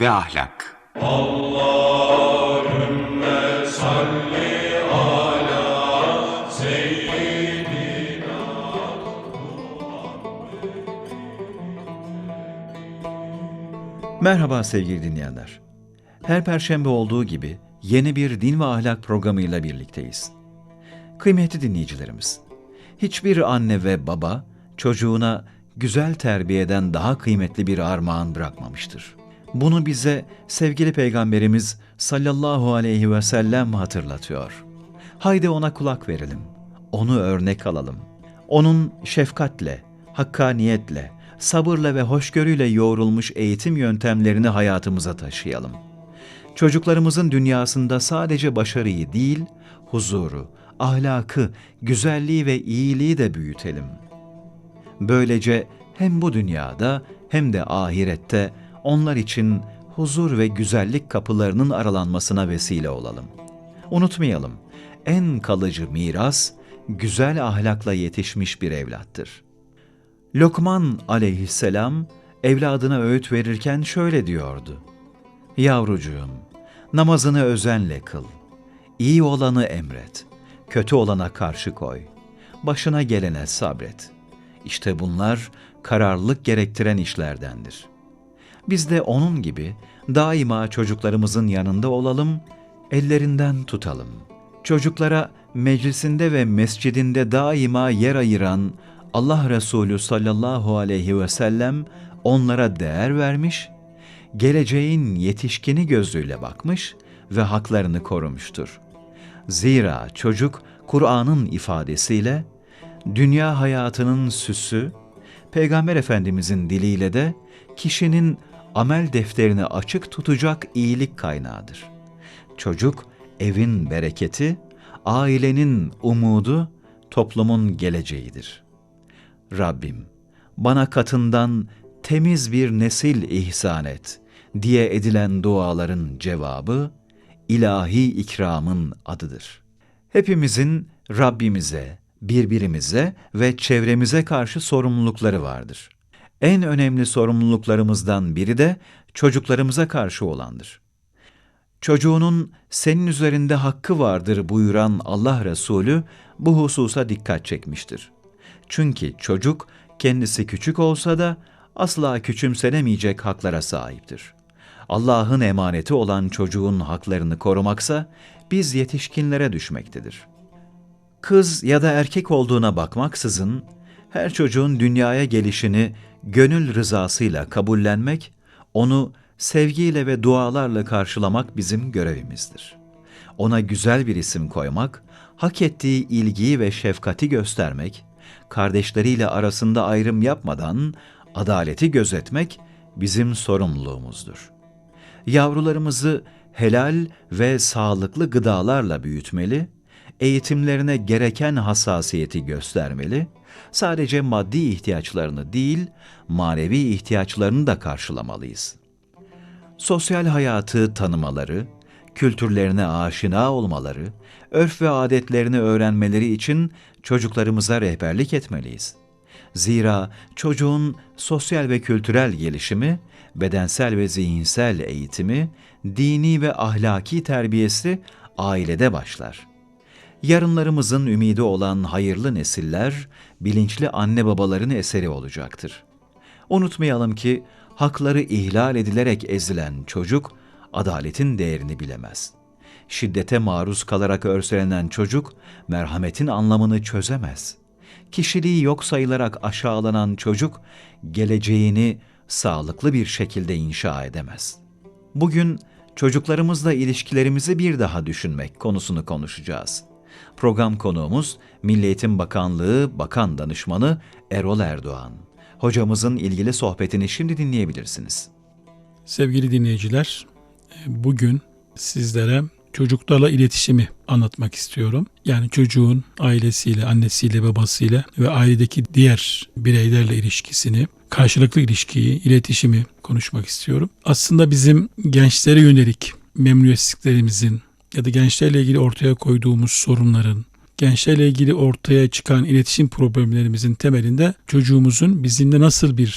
Ve Ahlak Merhaba sevgili dinleyenler. Her perşembe olduğu gibi yeni bir din ve ahlak programıyla birlikteyiz. Kıymetli dinleyicilerimiz, hiçbir anne ve baba çocuğuna güzel terbiyeden daha kıymetli bir armağan bırakmamıştır. Bunu bize sevgili peygamberimiz sallallahu aleyhi ve sellem hatırlatıyor. Haydi ona kulak verelim, onu örnek alalım. Onun şefkatle, hakkaniyetle, sabırla ve hoşgörüyle yoğrulmuş eğitim yöntemlerini hayatımıza taşıyalım. Çocuklarımızın dünyasında sadece başarıyı değil, huzuru, ahlakı, güzelliği ve iyiliği de büyütelim. Böylece hem bu dünyada hem de ahirette onlar için huzur ve güzellik kapılarının aralanmasına vesile olalım. Unutmayalım, en kalıcı miras güzel ahlakla yetişmiş bir evlattır. Lokman aleyhisselam evladına öğüt verirken şöyle diyordu. Yavrucuğum, namazını özenle kıl. İyi olanı emret. Kötü olana karşı koy. Başına gelene sabret. İşte bunlar kararlılık gerektiren işlerdendir. Biz de onun gibi daima çocuklarımızın yanında olalım, ellerinden tutalım. Çocuklara meclisinde ve mescidinde daima yer ayıran Allah Resulü sallallahu aleyhi ve sellem onlara değer vermiş, geleceğin yetişkini gözüyle bakmış ve haklarını korumuştur. Zira çocuk Kur'an'ın ifadesiyle dünya hayatının süsü, Peygamber Efendimizin diliyle de kişinin amel defterini açık tutacak iyilik kaynağıdır. Çocuk evin bereketi, ailenin umudu, toplumun geleceğidir. Rabbim bana katından temiz bir nesil ihsan et diye edilen duaların cevabı ilahi ikramın adıdır. Hepimizin Rabbimize, birbirimize ve çevremize karşı sorumlulukları vardır. En önemli sorumluluklarımızdan biri de çocuklarımıza karşı olandır. Çocuğunun senin üzerinde hakkı vardır buyuran Allah Resulü bu hususa dikkat çekmiştir. Çünkü çocuk kendisi küçük olsa da asla küçümsenemeyecek haklara sahiptir. Allah'ın emaneti olan çocuğun haklarını korumaksa biz yetişkinlere düşmektedir. Kız ya da erkek olduğuna bakmaksızın her çocuğun dünyaya gelişini gönül rızasıyla kabullenmek, onu sevgiyle ve dualarla karşılamak bizim görevimizdir. Ona güzel bir isim koymak, hak ettiği ilgiyi ve şefkati göstermek, kardeşleriyle arasında ayrım yapmadan adaleti gözetmek bizim sorumluluğumuzdur. Yavrularımızı helal ve sağlıklı gıdalarla büyütmeli, eğitimlerine gereken hassasiyeti göstermeli, sadece maddi ihtiyaçlarını değil, manevi ihtiyaçlarını da karşılamalıyız. Sosyal hayatı tanımaları, kültürlerine aşina olmaları, örf ve adetlerini öğrenmeleri için çocuklarımıza rehberlik etmeliyiz. Zira çocuğun sosyal ve kültürel gelişimi, bedensel ve zihinsel eğitimi, dini ve ahlaki terbiyesi ailede başlar. Yarınlarımızın ümidi olan hayırlı nesiller, bilinçli anne babaların eseri olacaktır. Unutmayalım ki hakları ihlal edilerek ezilen çocuk, adaletin değerini bilemez. Şiddete maruz kalarak örselenen çocuk, merhametin anlamını çözemez. Kişiliği yok sayılarak aşağılanan çocuk, geleceğini sağlıklı bir şekilde inşa edemez. Bugün çocuklarımızla ilişkilerimizi bir daha düşünmek konusunu konuşacağız. Program konuğumuz Milli Eğitim Bakanlığı Bakan Danışmanı Erol Erdoğan. Hocamızın ilgili sohbetini şimdi dinleyebilirsiniz. Sevgili dinleyiciler, bugün sizlere çocuklarla iletişimi anlatmak istiyorum. Yani çocuğun ailesiyle, annesiyle, babasıyla ve ailedeki diğer bireylerle ilişkisini, karşılıklı ilişkiyi, iletişimi konuşmak istiyorum. Aslında bizim gençlere yönelik memnuniyetsizliklerimizin ya da gençlerle ilgili ortaya koyduğumuz sorunların, gençlerle ilgili ortaya çıkan iletişim problemlerimizin temelinde çocuğumuzun bizimle nasıl bir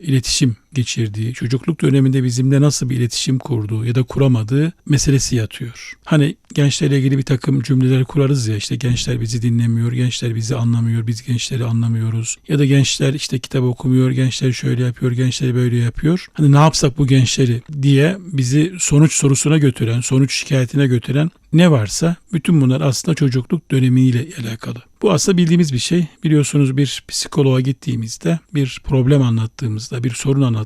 iletişim geçirdiği, çocukluk döneminde bizimle nasıl bir iletişim kurduğu ya da kuramadığı meselesi yatıyor. Hani gençlerle ilgili bir takım cümleler kurarız ya işte gençler bizi dinlemiyor, gençler bizi anlamıyor, biz gençleri anlamıyoruz. Ya da gençler işte kitap okumuyor, gençler şöyle yapıyor, gençler böyle yapıyor. Hani ne yapsak bu gençleri diye bizi sonuç sorusuna götüren, sonuç şikayetine götüren ne varsa bütün bunlar aslında çocukluk dönemiyle alakalı. Bu aslında bildiğimiz bir şey. Biliyorsunuz bir psikoloğa gittiğimizde, bir problem anlattığımızda, bir sorun anlattığımızda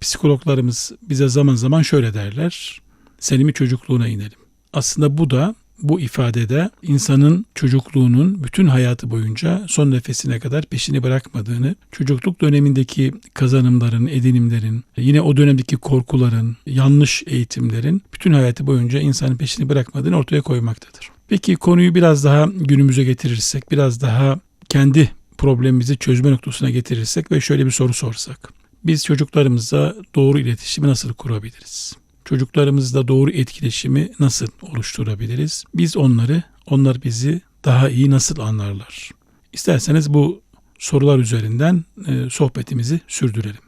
psikologlarımız bize zaman zaman şöyle derler. Senin mi çocukluğuna inelim. Aslında bu da bu ifadede insanın çocukluğunun bütün hayatı boyunca son nefesine kadar peşini bırakmadığını, çocukluk dönemindeki kazanımların, edinimlerin, yine o dönemdeki korkuların, yanlış eğitimlerin bütün hayatı boyunca insanın peşini bırakmadığını ortaya koymaktadır. Peki konuyu biraz daha günümüze getirirsek, biraz daha kendi problemimizi çözme noktasına getirirsek ve şöyle bir soru sorsak. Biz çocuklarımızla doğru iletişimi nasıl kurabiliriz? Çocuklarımızla doğru etkileşimi nasıl oluşturabiliriz? Biz onları, onlar bizi daha iyi nasıl anlarlar? İsterseniz bu sorular üzerinden e, sohbetimizi sürdürelim.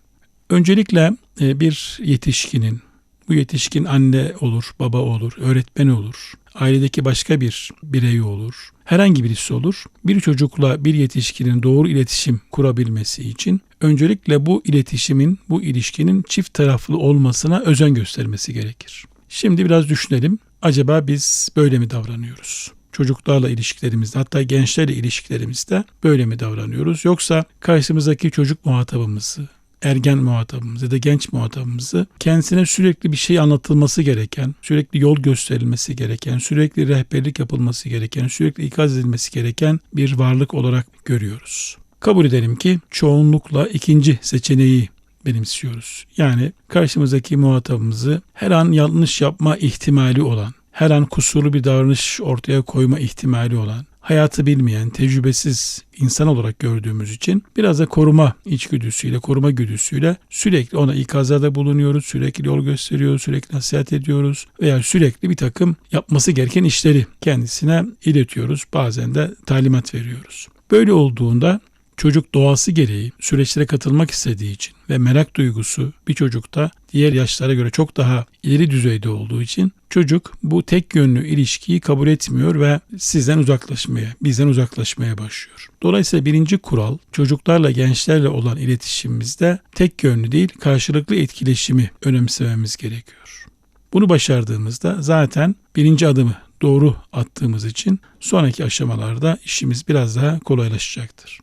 Öncelikle e, bir yetişkinin, bu yetişkin anne olur, baba olur, öğretmen olur, ailedeki başka bir birey olur, herhangi birisi olur. Bir çocukla bir yetişkinin doğru iletişim kurabilmesi için öncelikle bu iletişimin, bu ilişkinin çift taraflı olmasına özen göstermesi gerekir. Şimdi biraz düşünelim. Acaba biz böyle mi davranıyoruz? Çocuklarla ilişkilerimizde hatta gençlerle ilişkilerimizde böyle mi davranıyoruz? Yoksa karşımızdaki çocuk muhatabımızı, ergen muhatabımızı ya da genç muhatabımızı kendisine sürekli bir şey anlatılması gereken, sürekli yol gösterilmesi gereken, sürekli rehberlik yapılması gereken, sürekli ikaz edilmesi gereken bir varlık olarak görüyoruz. Kabul edelim ki çoğunlukla ikinci seçeneği benimsiyoruz. Yani karşımızdaki muhatabımızı her an yanlış yapma ihtimali olan, her an kusurlu bir davranış ortaya koyma ihtimali olan, hayatı bilmeyen, tecrübesiz insan olarak gördüğümüz için biraz da koruma içgüdüsüyle, koruma güdüsüyle sürekli ona ikazlarda bulunuyoruz, sürekli yol gösteriyoruz, sürekli nasihat ediyoruz veya sürekli bir takım yapması gereken işleri kendisine iletiyoruz. Bazen de talimat veriyoruz. Böyle olduğunda Çocuk doğası gereği süreçlere katılmak istediği için ve merak duygusu bir çocukta diğer yaşlara göre çok daha ileri düzeyde olduğu için çocuk bu tek yönlü ilişkiyi kabul etmiyor ve sizden uzaklaşmaya, bizden uzaklaşmaya başlıyor. Dolayısıyla birinci kural çocuklarla gençlerle olan iletişimimizde tek yönlü değil karşılıklı etkileşimi önemsememiz gerekiyor. Bunu başardığımızda zaten birinci adımı doğru attığımız için sonraki aşamalarda işimiz biraz daha kolaylaşacaktır.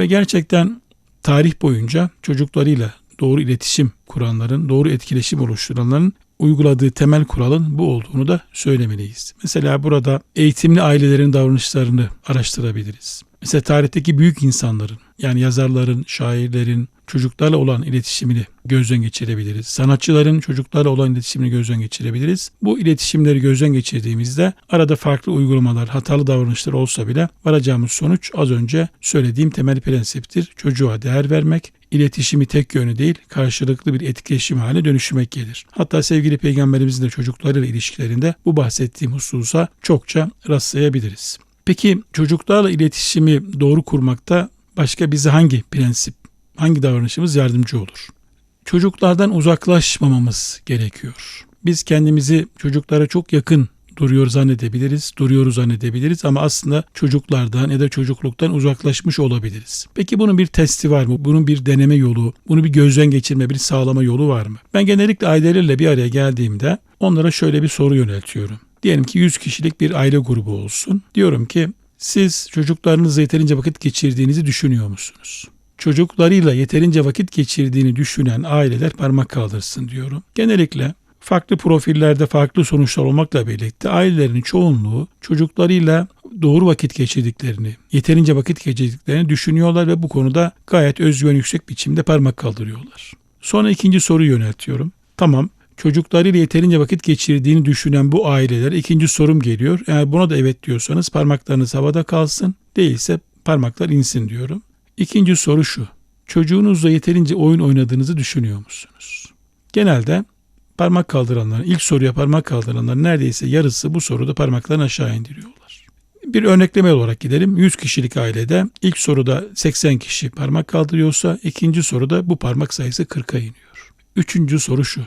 Ve gerçekten tarih boyunca çocuklarıyla doğru iletişim kuranların, doğru etkileşim oluşturanların uyguladığı temel kuralın bu olduğunu da söylemeliyiz. Mesela burada eğitimli ailelerin davranışlarını araştırabiliriz. Mesela tarihteki büyük insanların yani yazarların, şairlerin çocuklarla olan iletişimini gözden geçirebiliriz. Sanatçıların çocuklarla olan iletişimini gözden geçirebiliriz. Bu iletişimleri gözden geçirdiğimizde arada farklı uygulamalar, hatalı davranışlar olsa bile varacağımız sonuç az önce söylediğim temel prensiptir. Çocuğa değer vermek, iletişimi tek yönlü değil karşılıklı bir etkileşim haline dönüşmek gelir. Hatta sevgili peygamberimizin de çocuklarıyla ilişkilerinde bu bahsettiğim hususa çokça rastlayabiliriz. Peki çocuklarla iletişimi doğru kurmakta başka bize hangi prensip, hangi davranışımız yardımcı olur? Çocuklardan uzaklaşmamamız gerekiyor. Biz kendimizi çocuklara çok yakın duruyor zannedebiliriz, duruyoruz zannedebiliriz ama aslında çocuklardan ya da çocukluktan uzaklaşmış olabiliriz. Peki bunun bir testi var mı? Bunun bir deneme yolu, bunu bir gözden geçirme, bir sağlama yolu var mı? Ben genellikle ailelerle bir araya geldiğimde onlara şöyle bir soru yöneltiyorum. Diyelim ki 100 kişilik bir aile grubu olsun. Diyorum ki siz çocuklarınızla yeterince vakit geçirdiğinizi düşünüyor musunuz? Çocuklarıyla yeterince vakit geçirdiğini düşünen aileler parmak kaldırsın diyorum. Genellikle farklı profillerde farklı sonuçlar olmakla birlikte ailelerin çoğunluğu çocuklarıyla doğru vakit geçirdiklerini, yeterince vakit geçirdiklerini düşünüyorlar ve bu konuda gayet özgüven yüksek biçimde parmak kaldırıyorlar. Sonra ikinci soruyu yöneltiyorum. Tamam, çocuklarıyla yeterince vakit geçirdiğini düşünen bu aileler ikinci sorum geliyor. Eğer buna da evet diyorsanız parmaklarınız havada kalsın, değilse parmaklar insin diyorum. İkinci soru şu. Çocuğunuzla yeterince oyun oynadığınızı düşünüyor musunuz? Genelde parmak kaldıranların, ilk soruya parmak kaldıranların neredeyse yarısı bu soruda parmaklarını aşağı indiriyorlar. Bir örnekleme olarak gidelim. 100 kişilik ailede ilk soruda 80 kişi parmak kaldırıyorsa ikinci soruda bu parmak sayısı 40'a iniyor. Üçüncü soru şu.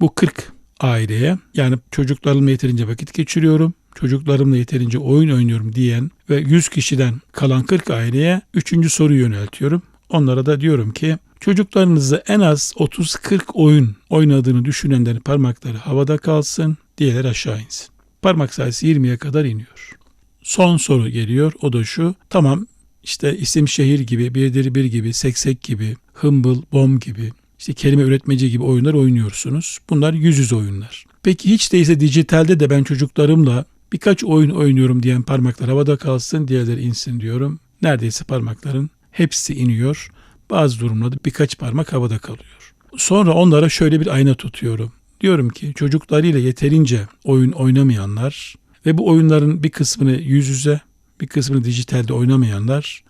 Bu 40 aileye yani çocuklarımla yeterince vakit geçiriyorum, çocuklarımla yeterince oyun oynuyorum diyen ve 100 kişiden kalan 40 aileye üçüncü soruyu yöneltiyorum. Onlara da diyorum ki çocuklarınızı en az 30-40 oyun oynadığını düşünenlerin parmakları havada kalsın, diğerleri aşağı insin. Parmak sayısı 20'ye kadar iniyor. Son soru geliyor. O da şu. Tamam işte isim şehir gibi, birdir bir gibi, seksek gibi, hımbıl, bom gibi, işte kelime üretmeci gibi oyunlar oynuyorsunuz. Bunlar yüz yüze oyunlar. Peki hiç değilse dijitalde de ben çocuklarımla birkaç oyun oynuyorum diyen parmaklar havada kalsın, diğerleri insin diyorum. Neredeyse parmakların hepsi iniyor. Bazı durumlarda birkaç parmak havada kalıyor. Sonra onlara şöyle bir ayna tutuyorum. Diyorum ki çocuklarıyla yeterince oyun oynamayanlar ve bu oyunların bir kısmını yüz yüze, bir kısmını dijitalde oynamayanlar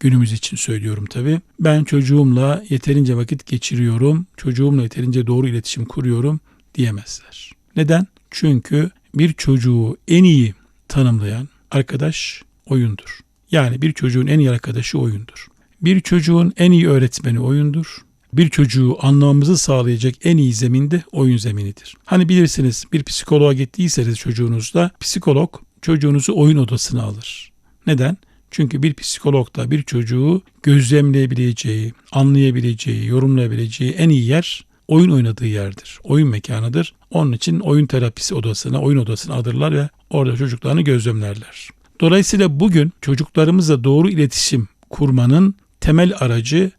günümüz için söylüyorum tabi. Ben çocuğumla yeterince vakit geçiriyorum, çocuğumla yeterince doğru iletişim kuruyorum diyemezler. Neden? Çünkü bir çocuğu en iyi tanımlayan arkadaş oyundur. Yani bir çocuğun en iyi arkadaşı oyundur. Bir çocuğun en iyi öğretmeni oyundur. Bir çocuğu anlamamızı sağlayacak en iyi zemin de oyun zeminidir. Hani bilirsiniz bir psikoloğa gittiyseniz çocuğunuzla psikolog çocuğunuzu oyun odasına alır. Neden? Çünkü bir psikolog da bir çocuğu gözlemleyebileceği, anlayabileceği, yorumlayabileceği en iyi yer oyun oynadığı yerdir. Oyun mekanıdır. Onun için oyun terapisi odasına, oyun odasına alırlar ve orada çocuklarını gözlemlerler. Dolayısıyla bugün çocuklarımızla doğru iletişim kurmanın temel aracı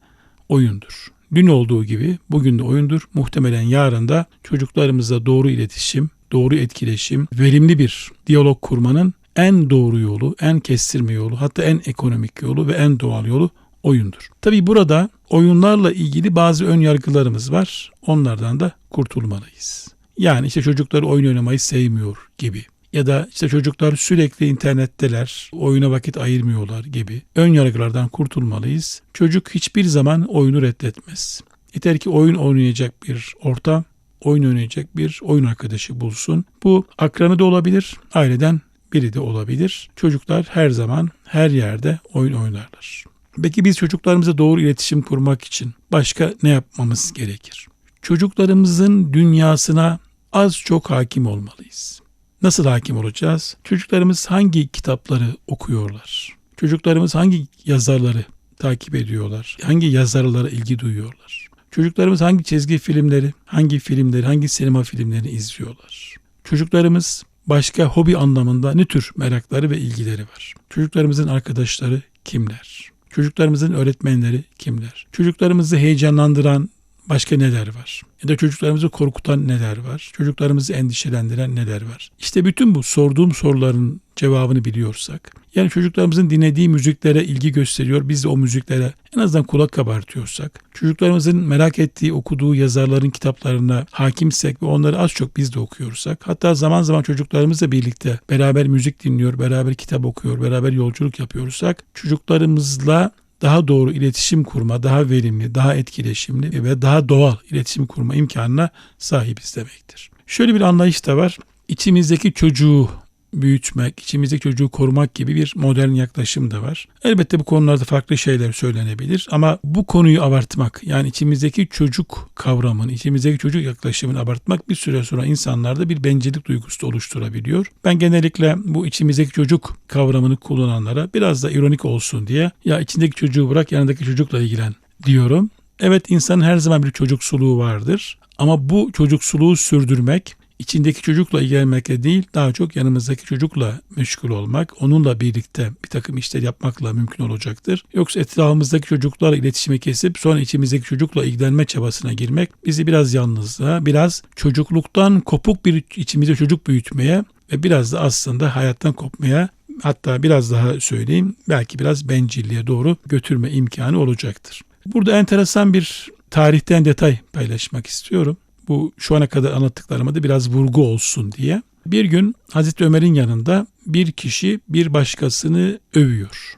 oyundur. Dün olduğu gibi bugün de oyundur. Muhtemelen yarın da çocuklarımızla doğru iletişim, doğru etkileşim, verimli bir diyalog kurmanın en doğru yolu, en kestirme yolu, hatta en ekonomik yolu ve en doğal yolu oyundur. Tabi burada oyunlarla ilgili bazı ön yargılarımız var. Onlardan da kurtulmalıyız. Yani işte çocuklar oyun oynamayı sevmiyor gibi ya da işte çocuklar sürekli internetteler, oyuna vakit ayırmıyorlar gibi ön yargılardan kurtulmalıyız. Çocuk hiçbir zaman oyunu reddetmez. Yeter ki oyun oynayacak bir ortam, oyun oynayacak bir oyun arkadaşı bulsun. Bu akranı da olabilir, aileden biri de olabilir. Çocuklar her zaman her yerde oyun oynarlar. Peki biz çocuklarımıza doğru iletişim kurmak için başka ne yapmamız gerekir? Çocuklarımızın dünyasına az çok hakim olmalıyız. Nasıl hakim olacağız? Çocuklarımız hangi kitapları okuyorlar? Çocuklarımız hangi yazarları takip ediyorlar? Hangi yazarlara ilgi duyuyorlar? Çocuklarımız hangi çizgi filmleri, hangi filmleri, hangi sinema filmlerini izliyorlar? Çocuklarımız başka hobi anlamında ne tür merakları ve ilgileri var? Çocuklarımızın arkadaşları kimler? Çocuklarımızın öğretmenleri kimler? Çocuklarımızı heyecanlandıran başka neler var? Ya da çocuklarımızı korkutan neler var? Çocuklarımızı endişelendiren neler var? İşte bütün bu sorduğum soruların cevabını biliyorsak, yani çocuklarımızın dinlediği müziklere ilgi gösteriyor, biz de o müziklere en azından kulak kabartıyorsak, çocuklarımızın merak ettiği, okuduğu yazarların kitaplarına hakimsek ve onları az çok biz de okuyorsak, hatta zaman zaman çocuklarımızla birlikte beraber müzik dinliyor, beraber kitap okuyor, beraber yolculuk yapıyorsak, çocuklarımızla daha doğru iletişim kurma, daha verimli, daha etkileşimli ve daha doğal iletişim kurma imkanına sahibiz demektir. Şöyle bir anlayış da var. İçimizdeki çocuğu büyütmek, içimizdeki çocuğu korumak gibi bir modern yaklaşım da var. Elbette bu konularda farklı şeyler söylenebilir ama bu konuyu abartmak yani içimizdeki çocuk kavramını, içimizdeki çocuk yaklaşımını abartmak bir süre sonra insanlarda bir bencillik duygusu da oluşturabiliyor. Ben genellikle bu içimizdeki çocuk kavramını kullananlara biraz da ironik olsun diye ya içindeki çocuğu bırak yanındaki çocukla ilgilen diyorum. Evet insanın her zaman bir çocuksuluğu vardır ama bu çocuksuluğu sürdürmek içindeki çocukla ilgilenmekle değil daha çok yanımızdaki çocukla meşgul olmak, onunla birlikte bir takım işler yapmakla mümkün olacaktır. Yoksa etrafımızdaki çocuklarla iletişimi kesip sonra içimizdeki çocukla ilgilenme çabasına girmek bizi biraz yalnızlığa, biraz çocukluktan kopuk bir içimizde çocuk büyütmeye ve biraz da aslında hayattan kopmaya hatta biraz daha söyleyeyim belki biraz bencilliğe doğru götürme imkanı olacaktır. Burada enteresan bir tarihten detay paylaşmak istiyorum bu şu ana kadar anlattıklarıma da biraz vurgu olsun diye. Bir gün Hazreti Ömer'in yanında bir kişi bir başkasını övüyor,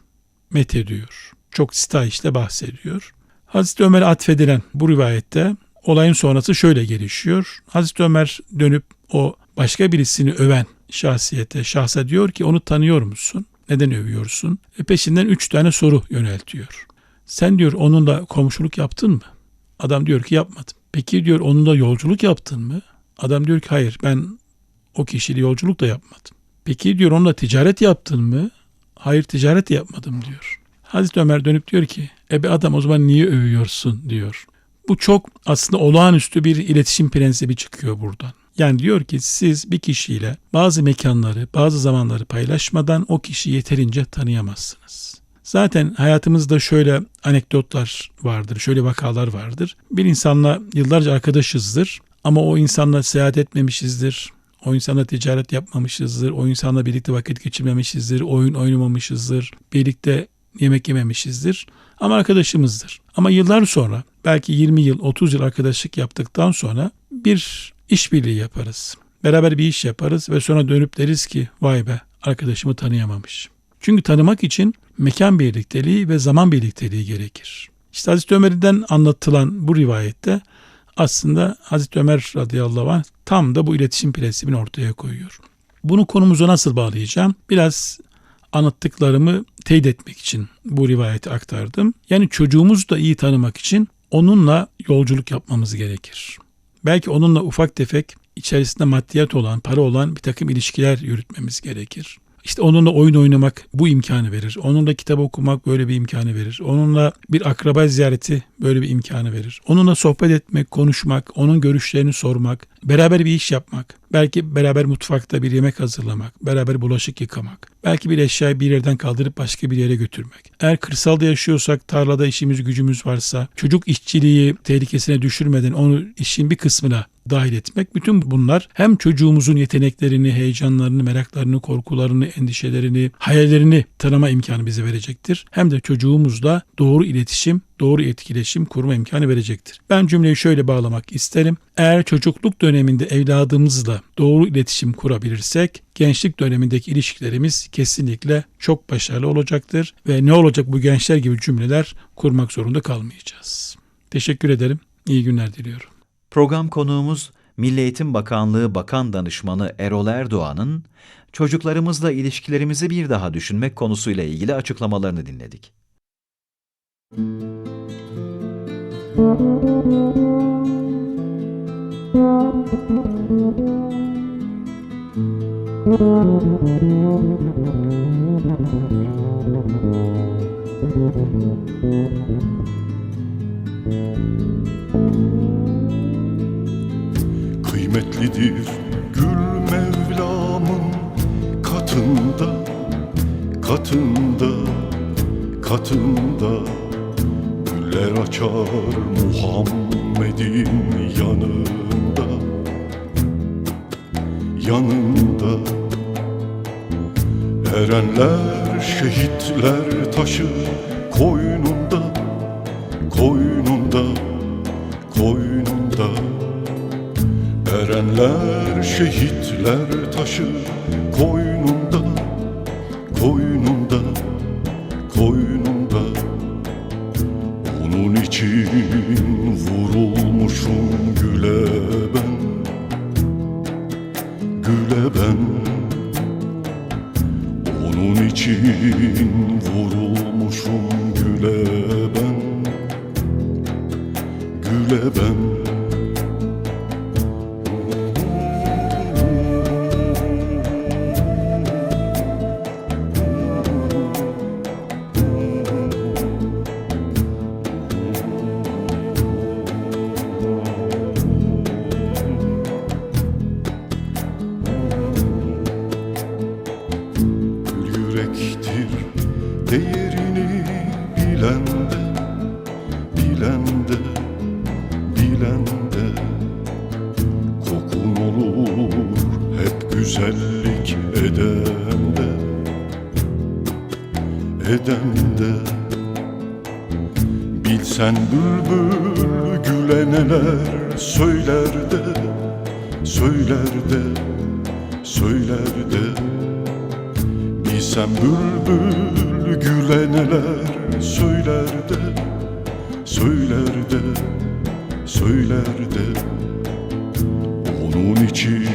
met ediyor. Çok sitayişle bahsediyor. Hazreti Ömer'e atfedilen bu rivayette olayın sonrası şöyle gelişiyor. Hazreti Ömer dönüp o başka birisini öven şahsiyete, şahsa diyor ki onu tanıyor musun? Neden övüyorsun? E peşinden üç tane soru yöneltiyor. Sen diyor onunla komşuluk yaptın mı? Adam diyor ki yapmadım. Peki diyor onunla yolculuk yaptın mı? Adam diyor ki hayır ben o kişiyle yolculuk da yapmadım. Peki diyor onunla ticaret yaptın mı? Hayır ticaret yapmadım diyor. Hazreti Ömer dönüp diyor ki ebe adam o zaman niye övüyorsun diyor. Bu çok aslında olağanüstü bir iletişim prensibi çıkıyor buradan. Yani diyor ki siz bir kişiyle bazı mekanları, bazı zamanları paylaşmadan o kişiyi yeterince tanıyamazsınız. Zaten hayatımızda şöyle anekdotlar vardır, şöyle vakalar vardır. Bir insanla yıllarca arkadaşızdır ama o insanla seyahat etmemişizdir. O insanla ticaret yapmamışızdır. O insanla birlikte vakit geçirmemişizdir. Oyun oynamamışızdır. Birlikte yemek yememişizdir. Ama arkadaşımızdır. Ama yıllar sonra belki 20 yıl 30 yıl arkadaşlık yaptıktan sonra bir işbirliği yaparız. Beraber bir iş yaparız ve sonra dönüp deriz ki vay be arkadaşımı tanıyamamış. Çünkü tanımak için mekan birlikteliği ve zaman birlikteliği gerekir. İşte Hazreti Ömer'den anlatılan bu rivayette aslında Hazreti Ömer radıyallahu anh tam da bu iletişim prensibini ortaya koyuyor. Bunu konumuza nasıl bağlayacağım? Biraz anlattıklarımı teyit etmek için bu rivayeti aktardım. Yani çocuğumuzu da iyi tanımak için onunla yolculuk yapmamız gerekir. Belki onunla ufak tefek içerisinde maddiyat olan, para olan bir takım ilişkiler yürütmemiz gerekir. İşte onunla oyun oynamak bu imkanı verir. Onunla kitap okumak böyle bir imkanı verir. Onunla bir akraba ziyareti böyle bir imkanı verir. Onunla sohbet etmek, konuşmak, onun görüşlerini sormak, beraber bir iş yapmak, belki beraber mutfakta bir yemek hazırlamak, beraber bulaşık yıkamak, belki bir eşyayı bir yerden kaldırıp başka bir yere götürmek. Eğer kırsalda yaşıyorsak, tarlada işimiz gücümüz varsa, çocuk işçiliği tehlikesine düşürmeden onu işin bir kısmına dahil etmek. Bütün bunlar hem çocuğumuzun yeteneklerini, heyecanlarını, meraklarını, korkularını, endişelerini, hayallerini tanıma imkanı bize verecektir. Hem de çocuğumuzla doğru iletişim, doğru etkileşim kurma imkanı verecektir. Ben cümleyi şöyle bağlamak isterim. Eğer çocukluk döneminde evladımızla doğru iletişim kurabilirsek, gençlik dönemindeki ilişkilerimiz kesinlikle çok başarılı olacaktır ve ne olacak bu gençler gibi cümleler kurmak zorunda kalmayacağız. Teşekkür ederim. İyi günler diliyorum. Program konuğumuz Milli Eğitim Bakanlığı Bakan Danışmanı Erol Erdoğan'ın çocuklarımızla ilişkilerimizi bir daha düşünmek konusuyla ilgili açıklamalarını dinledik. Kıymetlidir gül Mevlam'ın katında Katında, katında Güller açar Muhammed'in yanında. Yanında. Erenler, şehitler taşı koynunda. Koynunda, koynunda. Erenler, şehitler taşı koynunda, ben güle neler söyler de Söyler de, söyler de Bilsem bülbül güle neler söyler de Söyler Onun için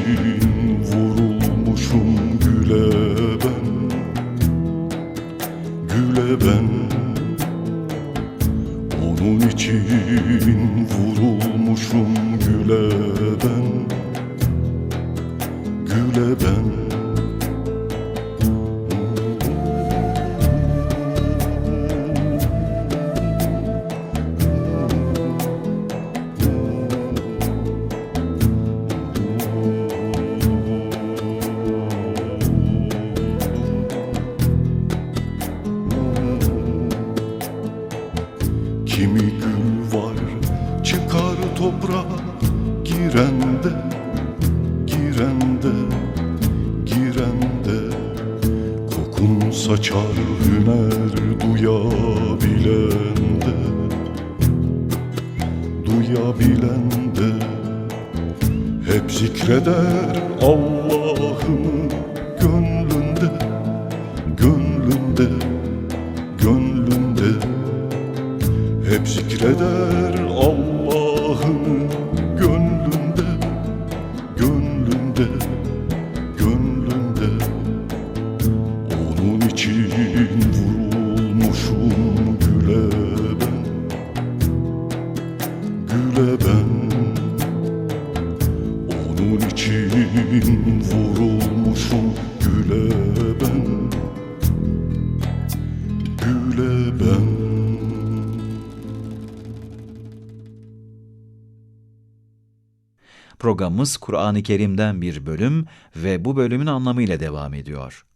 konumuz Kur'an-ı Kerim'den bir bölüm ve bu bölümün anlamıyla devam ediyor.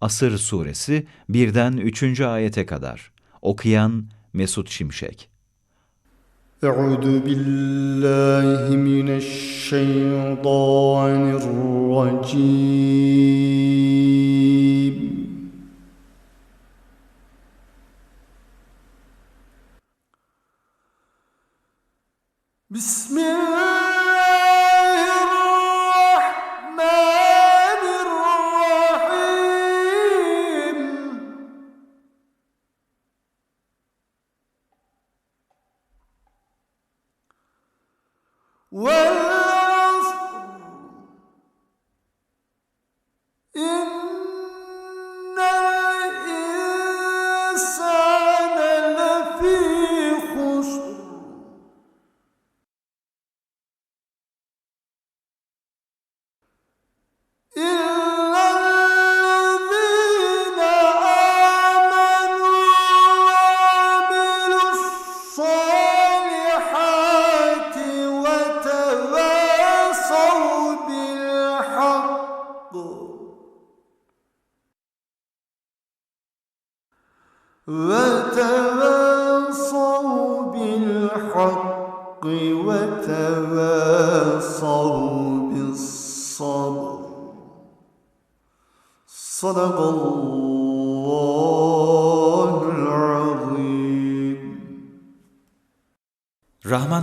Asır suresi 1'den 3. ayete kadar. Okuyan Mesut Şimşek. Euzu billahi mineşşeytanirracim.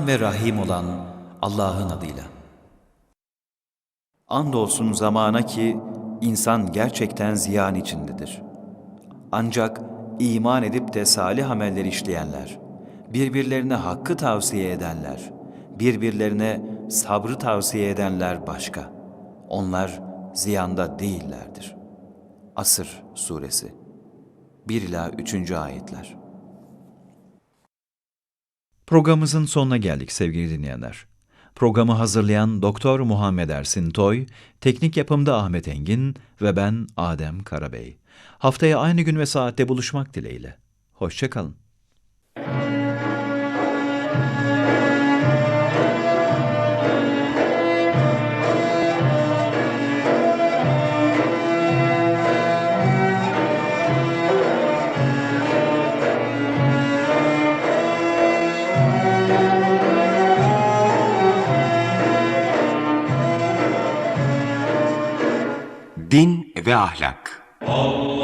Ve Rahim olan Allah'ın adıyla. Andolsun zamana ki insan gerçekten ziyan içindedir. Ancak iman edip de salih ameller işleyenler, birbirlerine hakkı tavsiye edenler, birbirlerine sabrı tavsiye edenler başka. Onlar ziyanda değillerdir. Asır Suresi 1 ila 3. ayetler. Programımızın sonuna geldik sevgili dinleyenler. Programı hazırlayan Doktor Muhammed Ersin Toy, teknik yapımda Ahmet Engin ve ben Adem Karabey. Haftaya aynı gün ve saatte buluşmak dileğiyle. Hoşçakalın. ve ahlak. Allah.